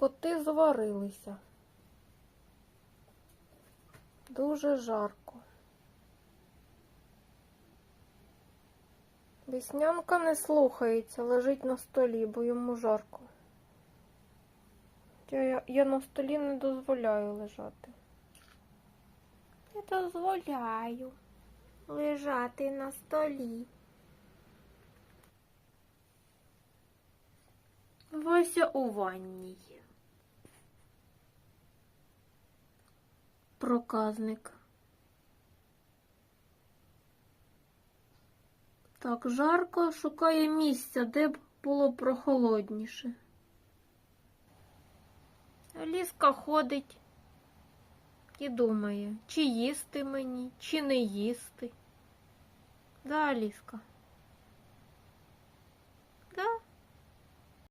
коти зварилися. Дуже жарко. Веснянка не слухається, лежить на столі, бо йому жарко. Я, я, я на столі не дозволяю лежати. Не дозволяю лежати на столі. Вася у ванній. Проказник. Так, жарко шукає місця, де б було прохолодніше. Ліска ходить і думає, чи їсти мені, чи не їсти. Да, Ліска?